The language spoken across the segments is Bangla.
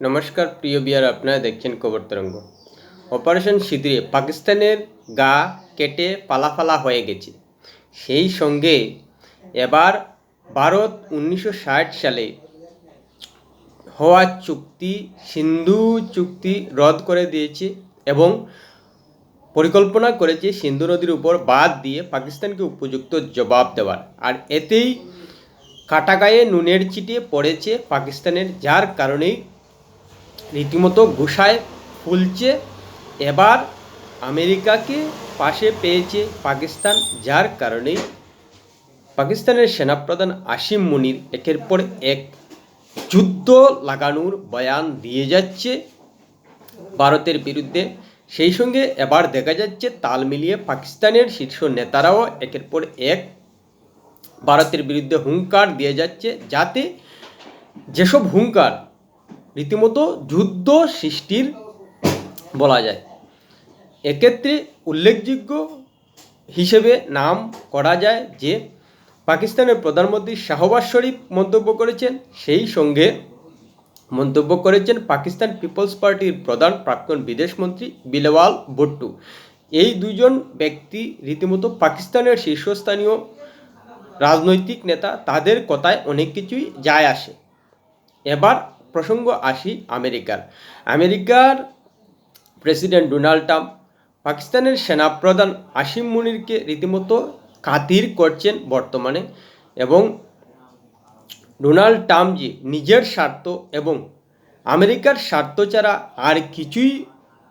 নমস্কার, প্রিয় বিয়ার আপনারা দেখছেন খবর তরঙ্গ। অপারেশন সিঁদুরে পাকিস্তানের গা কেটে পালাফালা হয়ে গেছে। সেই সঙ্গে এবার ভারত উনিশশো ষাট সালে হওয়া চুক্তি, সিন্ধু চুক্তি রদ করে দিয়েছে এবং পরিকল্পনা করেছে সিন্ধু নদীর উপর বাদ দিয়ে পাকিস্তানকে উপযুক্ত জবাব দেওয়ার। আর এতেই কাটাগায়ে নুনের চিটিয়ে পড়েছে পাকিস্তানের, যার কারণেই রীতিমতো ঘুষায় ফুলছে এবার আমেরিকাকে পাশে পেয়েছে পাকিস্তান, যার কারণেই পাকিস্তানের সেনাপ্রধান আসিম মুনির একের পর এক যুদ্ধ লাগানোর বয়ান দিয়ে যাচ্ছে ভারতের বিরুদ্ধে। সেই সঙ্গে এবার দেখা যাচ্ছে তাল মিলিয়ে পাকিস্তানের শীর্ষ নেতারাও একের পর এক ভারতের বিরুদ্ধে হুঙ্কার দিয়ে যাচ্ছে, যাতে যেসব হুঙ্কার রীতিমতো যুদ্ধ সৃষ্টির বলা যায়। এক্ষেত্রে উল্লেখযোগ্য হিসেবে নাম করা যায় যে, পাকিস্তানের প্রধানমন্ত্রী শাহবাজ শরীফ মন্তব্য করেছেন। সেই সঙ্গে মন্তব্য করেছেন পাকিস্তান পিপলস পার্টির প্রধান প্রাক্তন বিদেশমন্ত্রী বিলওয়াল ভুট্টু। এই দুজন ব্যক্তি রীতিমতো পাকিস্তানের শীর্ষস্থানীয় রাজনৈতিক নেতা, তাদের কথায় অনেক কিছুই যায় আসে। এবার প্রসঙ্গ আসি আমেরিকার। আমেরিকার প্রেসিডেন্ট ডোনাল্ড ট্রাম্প পাকিস্তানের সেনাপ্রধান আসিম মুনিরকে রীতিমতো খাতির করছেন বর্তমানে এবং ডোনাল্ড ট্রাম্প যে নিজের স্বার্থ এবং আমেরিকার স্বার্থ ছাড়া আর কিছুই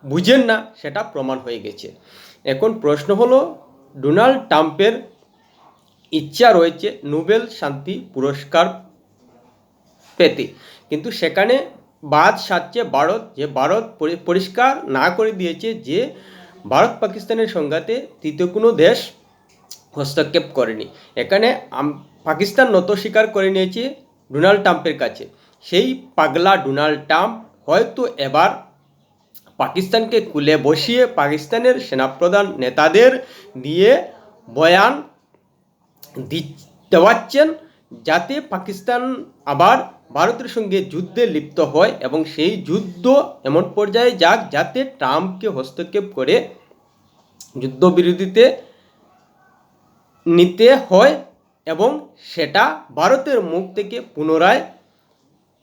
বুঝেন না, সেটা প্রমাণ হয়ে গেছে। এখন প্রশ্ন হলো, ডোনাল্ড ট্রাম্পের ইচ্ছা রয়েছে নোবেল শান্তি পুরস্কার পেতে। কিন্তু সেখানে বাদ সাজছে ভারত, যে ভারত পরি- পরিষ্কার না করে দিয়েছে যে ভারত পাকিস্তানের সংঘাতে তৃতীয় কোনো দেশ হস্তক্ষেপ করেনি। এখানে পাকিস্তান নত স্বীকার করে নিয়েছে ডোনাল্ড ট্রাম্পের কাছে। সেই পাগলা ডোনাল্ড ট্রাম্প হয়তো এবার পাকিস্তানকে কুলে বসিয়ে পাকিস্তানের সেনাপ্রধান নেতাদের দিয়ে বয়ান দি- দেওয়াচ্ছেন, যাতে পাকিস্তান আবার ভারতের সঙ্গে যুদ্ধে লিপ্ত হয় এবং সেই যুদ্ধ এমন পর্যায়ে যাক যাতে ট্রাম্পকে হস্তক্ষেপ করে যুদ্ধবিরোধীতে নিতে হয় এবং সেটা ভারতের মুখ থেকে পুনরায়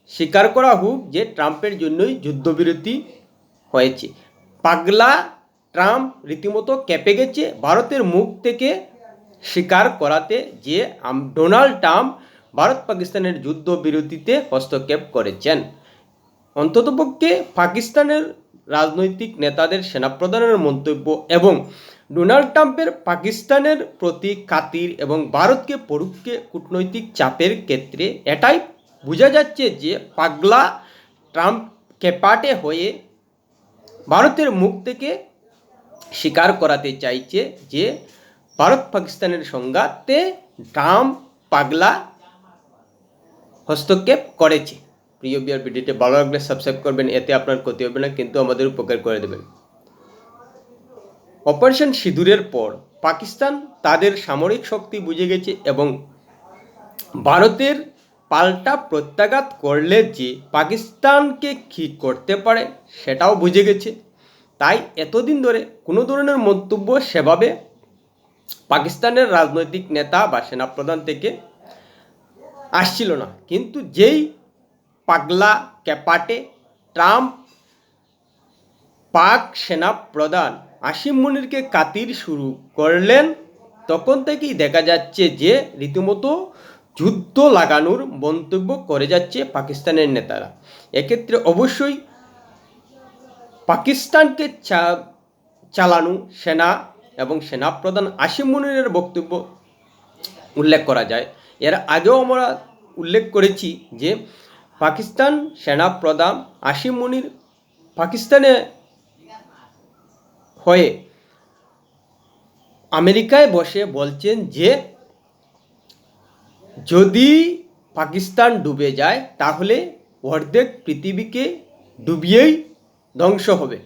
স্বীকার করা হোক যে ট্রাম্পের জন্যই যুদ্ধবিরতি হয়েছে। পাগলা ট্রাম্প রীতিমতো কেঁপে গেছে। ভারতের মুখ থেকে স্বীকার করাতে যে ডোনাল্ড ট্রাম্প ভারত পাকিস্তানের যুদ্ধবিরতিতে হস্তক্ষেপ করেছেন। অন্ততপক্ষে পাকিস্তানের রাজনৈতিক নেতাদের সেনাপ্রধানের মন্তব্য এবং ডোনাল্ড ট্রাম্পের পাকিস্তানের প্রতি কাতির এবং ভারতকে পরোক্ষে কূটনৈতিক চাপের ক্ষেত্রে এটাই বোঝা যাচ্ছে যে পাগলা ট্রাম্প কেপাটে হয়ে ভারতের মুখ থেকে স্বীকার করাতে চাইছে যে ভারত পাকিস্তানের সংঘাতে ট্রাম্প পাগলা হস্তক্ষেপ করেছে। প্রিয় বিয়ার ভিডিওটি ভালো লাগলে সাবস্ক্রাইব করবেন, এতে আপনার ক্ষতি হবে না, কিন্তু আমাদের উপকার করে দেবেন। অপারেশন সিঁদুরের পর পাকিস্তান তাদের সামরিক শক্তি বুঝে গেছে এবং ভারতের পাল্টা প্রত্যাঘাত করলে যে পাকিস্তানকে কী করতে পারে, সেটাও বুঝে গেছে। তাই এতদিন ধরে কোনো ধরনের মন্তব্য সেভাবে পাকিস্তানের রাজনৈতিক নেতা বা সেনাপ্রধান থেকে আসছিল না। কিন্তু যেই পাগলা ক্যাপাটে ট্রাম্প, পাক সেনা প্রধান আসিম মুনিরকে কাতির শুরু করলেন, তখন থেকেই দেখা যাচ্ছে যে রীতিমতো যুদ্ধ লাগানোর মন্তব্য করে যাচ্ছে পাকিস্তানের নেতারা। এক্ষেত্রে অবশ্যই পাকিস্তানকে চালানো সেনা এবং সেনাপ্রধান আসিম মুনিরের বক্তব্য উল্লেখ করা যায়। এর আগেও আমরা উল্লেখ করেছি যে পাকিস্তান সেনাপ্রধান আসিম মুনির পাকিস্তানে হয়ে আমেরিকায় বসে বলছেন যে, যদি পাকিস্তান ডুবে যায়, তাহলে অর্ধেক পৃথিবীকে ডুবিয়েই ধ্বংস হবে।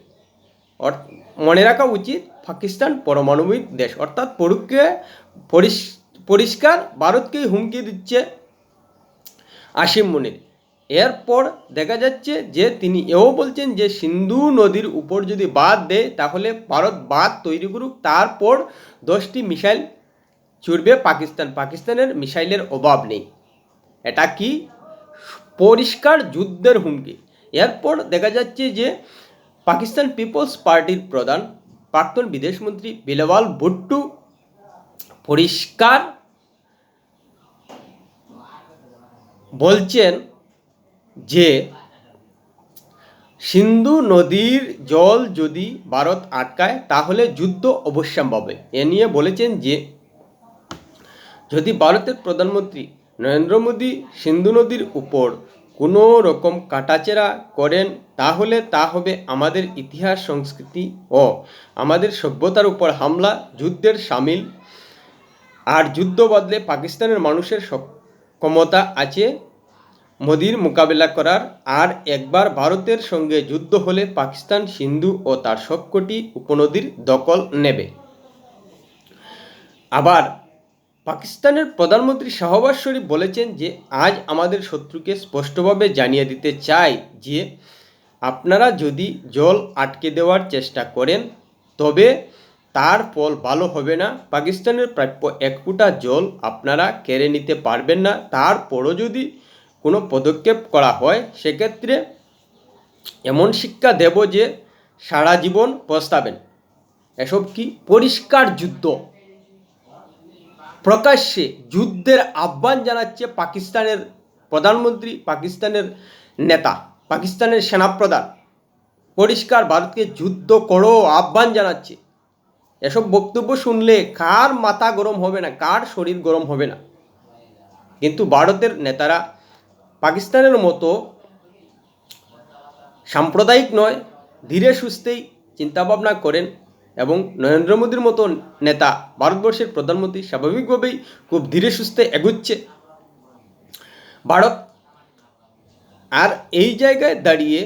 মনে রাখা উচিত, পাকিস্তান পরমাণবিক দেশ, অর্থাৎ পরুকে পরিষ্কার ভারতকেই হুমকি দিচ্ছে আসিম মুনির। এরপর দেখা যাচ্ছে যে তিনি এও বলছেন যে সিন্ধু নদীর উপর যদি বাঁধ দেয়, তাহলে ভারত বাঁধ তৈরি করুক। তারপর দশটি মিসাইল ছুড়বে পাকিস্তান। পাকিস্তানের মিসাইলের অভাব নেই। এটা কি? পরিষ্কার যুদ্ধের হুমকি। এরপর দেখা যাচ্ছে যে পাকিস্তান পিপলস পার্টির প্রধান, প্রাক্তন বিদেশমন্ত্রী বিলাওয়াল ভুট্টু পরিষ্কার বলছেন যে, সিন্ধু নদীর জল যদি ভারত আটকায়, তাহলে যুদ্ধ অবশ্যম্ভাব। এ নিয়ে বলেছেন যে, যদি ভারতের প্রধানমন্ত্রী নরেন্দ্র মোদী সিন্ধু নদীর উপর কোনো রকম কাটাচেরা করেন, তাহলে তা হবে আমাদের ইতিহাস, সংস্কৃতি ও আমাদের সভ্যতার উপর হামলা, যুদ্ধের সামিল। আর যুদ্ধ বদলে পাকিস্তানের মানুষের ক্ষমতা আছে মোদির মোকাবেলা করার আর একবার ভারতের সঙ্গে যুদ্ধ হলে পাকিস্তান সিন্ধু ও তার সবকটি উপনদীর দখল নেবে। আবার পাকিস্তানের প্রধানমন্ত্রী শাহবাজ শরীফ বলেছেন যে, আজ আমাদের শত্রুকে স্পষ্টভাবে জানিয়ে দিতে চাই যে, আপনারা যদি জল আটকে দেওয়ার চেষ্টা করেন, তবে তার ফল ভালো হবে না। পাকিস্তানের প্রাপ্য এক ফুটা জল আপনারা কেড়ে নিতে পারবেন না। তারপরও যদি কোনো পদক্ষেপ করা হয়, সেক্ষেত্রে এমন শিক্ষা দেব যে সারা জীবন পস্তাবেন। এসব কি? পরিষ্কার যুদ্ধ। প্রকাশ্যে যুদ্ধের আহ্বান জানাচ্ছে পাকিস্তানের প্রধানমন্ত্রী, পাকিস্তানের নেতা, পাকিস্তানের সেনাপ্রধান। পরিষ্কার ভারতকে যুদ্ধ করো, আহ্বান জানাচ্ছে। এসব বক্তব্য শুনলে কার মাথা গরম হবে না, কার শরীর গরম হবে না। কিন্তু ভারতের নেতারা পাকিস্তানের মতো সাম্প্রদায়িক নয়, ধীরে সুস্থেই চিন্তাভাবনা করেন এবং নরেন্দ্র মোদীর মতো নেতা ভারতবর্ষের প্রধানমন্ত্রী স্বাভাবিকভাবেই খুব ধীরে সুস্থে এগুচ্ছে। ভারত আর এই জায়গায় দাঁড়িয়ে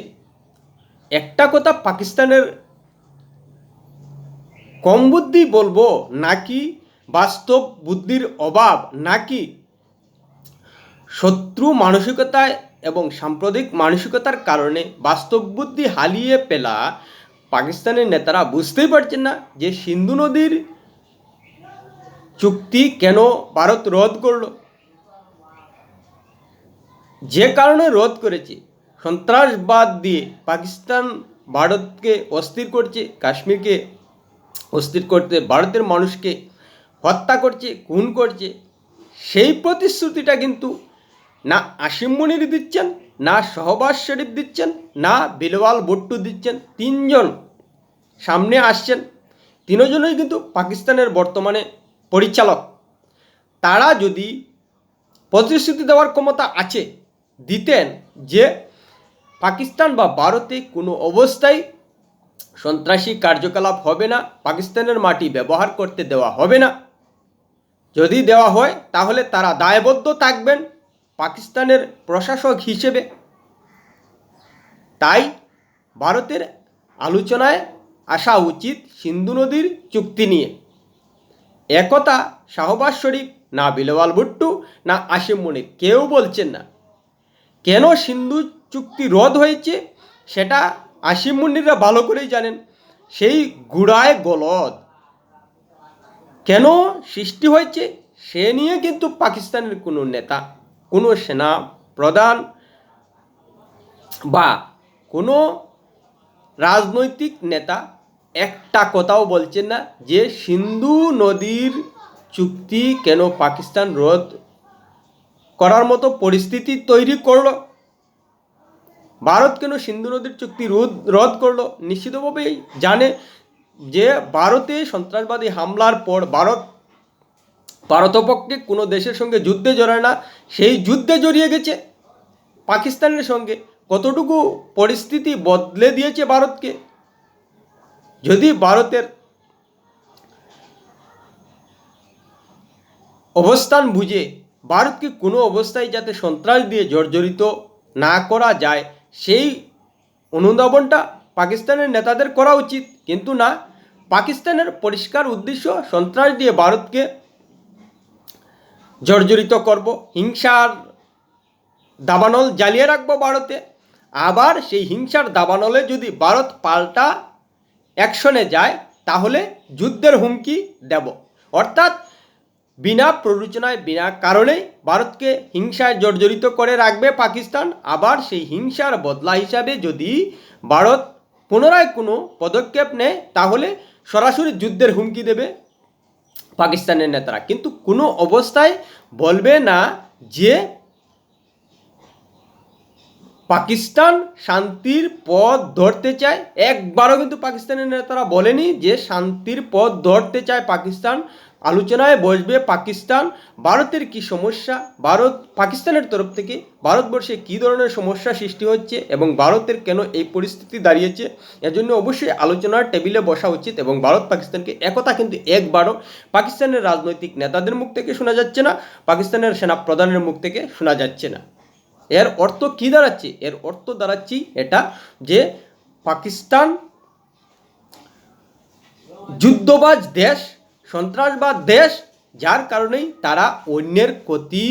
একটা কথা পাকিস্তানের কম বুদ্ধি বলব, নাকি বাস্তব বুদ্ধির অভাব, নাকি শত্রু মানসিকতায় এবং সাম্প্রদায়িক মানসিকতার কারণে বাস্তব বুদ্ধি হারিয়ে পেলা পাকিস্তানের নেতারা বুঝতেই পারছেন না যে সিন্ধু নদীর চুক্তি কেন ভারত রদ করল। যে কারণে রদ করেছে, সন্ত্রাসবাদ দিয়ে পাকিস্তান ভারতকে অস্থির করছে, কাশ্মীরকে অস্থির করতে ভারতের মানুষকে হত্যা করছে, খুন করছে, সেই প্রতিশ্রুতিটা কিন্তু না আসিম মনির দিচ্ছেন, না সহবাস শরীফ দিচ্ছেন, না বিলওয়াল ভুট্টু দিচ্ছেন, তিনজন সামনে আসছেন। তিনজনই কিন্তু পাকিস্তানের বর্তমানে পরিচালক। তারা যদি প্রতিশ্রুতি দেওয়ার ক্ষমতা আছে, দিতেন যে পাকিস্তান বা ভারতে কোনো অবস্থায় সন্ত্রাসী কার্যকলাপ হবে না, পাকিস্তানের মাটি ব্যবহার করতে দেওয়া হবে না। যদি দেওয়া হয়, তাহলে তারা দায়বদ্ধ থাকবেন। পাকিস্তানের প্রশাসক হিসেবে। তাই ভারতের আলোচনায় আসা উচিত সিন্ধু নদীর চুক্তি নিয়ে। একথা শাহবাজ শরীফ, না বিলওয়াল ভুট্টু, না আসিম মনির কেউ বলছেন না। কেন সিন্ধু চুক্তি রদ হয়েছে সেটা আসিম মনিররা ভালো করেই জানেন। সেই গুড়ায় গলদ। কেন সৃষ্টি হয়েছে সে নিয়ে কিন্তু পাকিস্তানের কোনো নেতা কোনো সেনা প্রধান বা কোনো রাজনৈতিক নেতা একটা কথাও বলছেন না যে সিন্ধু নদীর চুক্তি কেন পাকিস্তান রোধ করার মতো পরিস্থিতি তৈরি করল? ভারত কেন সিন্ধু নদীর চুক্তি রোধ রদ করল? নিশ্চিতভাবেই জানে যে ভারতে সন্ত্রাসবাদী হামলার পর ভারত ভারতপক্ষে কোনো দেশের সঙ্গে যুদ্ধে জড়ায় না, সেই যুদ্ধে জড়িয়ে গেছে পাকিস্তানের সঙ্গে। কতটুকু পরিস্থিতি বদলে দিয়েছে ভারতকে? যদি ভারতের অবস্থান বুঝে, ভারতকে কোনো অবস্থায় যাতে সন্ত্রাস দিয়ে জর্জরিত না করা যায়, সেই অনুধাবনটা পাকিস্তানের নেতাদের করা উচিত। কিন্তু না, পাকিস্তানের পরিষ্কার উদ্দেশ্য সন্ত্রাস দিয়ে ভারতকে জর্জরিত করব, হিংসার দাবানল জ্বালিয়ে রাখব ভারতে। আবার সেই হিংসার দাবানলে যদি ভারত পাল্টা অ্যাকশনে যায়, তাহলে যুদ্ধের হুমকি দেব। অর্থাৎ বিনা প্ররোচনায়, বিনা কারণেই ভারতকে হিংসায় জর্জরিত করে রাখবে পাকিস্তান। আবার সেই হিংসার বদলা হিসাবে যদি ভারত পুনরায় কোনো পদক্ষেপ নেয়, তাহলে সরাসরি যুদ্ধের হুমকি দেবে। পাকিস্তানের নেতারা। কিন্তু কোনো অবস্থায় বলবে না যে পাকিস্তান শান্তির পথ ধরতে চায়। একবারও কিন্তু পাকিস্তানের নেতারা বলেনি যে শান্তির পথ ধরতে চায় পাকিস্তান। আলোচনায় বসবে পাকিস্তান। ভারতের কি সমস্যা? ভারত, পাকিস্তানের তরফ থেকে ভারতবর্ষে কী ধরনের সমস্যা সৃষ্টি হচ্ছে এবং ভারতের কেন এই পরিস্থিতি দাঁড়িয়েছে? এর জন্য অবশ্যই আলোচনার টেবিলে বসা উচিত এবং ভারত পাকিস্তানকে একতা কিন্তু একবারও পাকিস্তানের রাজনৈতিক নেতাদের মুখ থেকে শোনা যাচ্ছে না, পাকিস্তানের সেনা প্রধানের মুখ থেকে শোনা যাচ্ছে না। এর অর্থ কি দাঁড়াচ্ছে? এর অর্থ দাঁড়াচ্ছি এটা যে পাকিস্তান যুদ্ধবাজ দেশ সন্ত্রাসবাদ দেশ, যার কারণেই তারা অন্যের ক্ষতি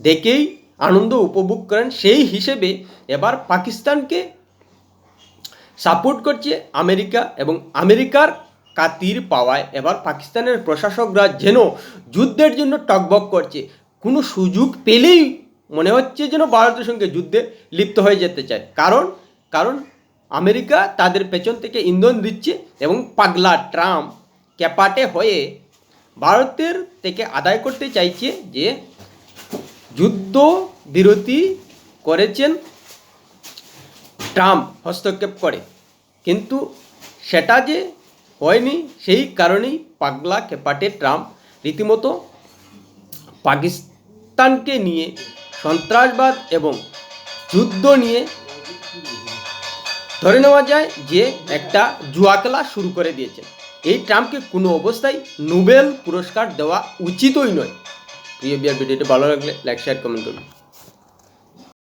দেখেই আনন্দ উপভোগ করেন, সেই হিসেবে এবার পাকিস্তানকে সাপোর্ট করছে আমেরিকা এবং আমেরিকার কাতির পাওয়ায়। এবার পাকিস্তানের প্রশাসকরা যেন যুদ্ধের জন্য টকবক করছে, কোনো সুযোগ পেলেই মনে হচ্ছে যেন ভারতের সঙ্গে যুদ্ধে লিপ্ত হয়ে যেতে চায়। কারণ কারণ আমেরিকা তাদের পেছন থেকে ইন্ধন দিচ্ছে এবং পাগলা ট্রাম্প ক্যাপাটে হয়ে ভারতের থেকে আদায় করতে চাইছে যে যুদ্ধ বিরতি করেছেন ট্রাম্প, হস্তক্ষেপ করে। কিন্তু সেটা যে হয়নি, সেই কারণেই পাগলা খেপাটে ট্রাম্প রীতিমতো পাকিস্তানকে নিয়ে সন্ত্রাসবাদ এবং যুদ্ধ নিয়ে ধরে নেওয়া যায় যে একটা জুয়া খেলা শুরু করে দিয়েছেন। এই ট্রাম্পকে কোনো অবস্থায় নোবেল পুরস্কার দেওয়া উচিতই নয়। প্রিয় বিয়ার ভিডিওটি ভালো লাগলে লাইক শেয়ার কমেন্ট করুন।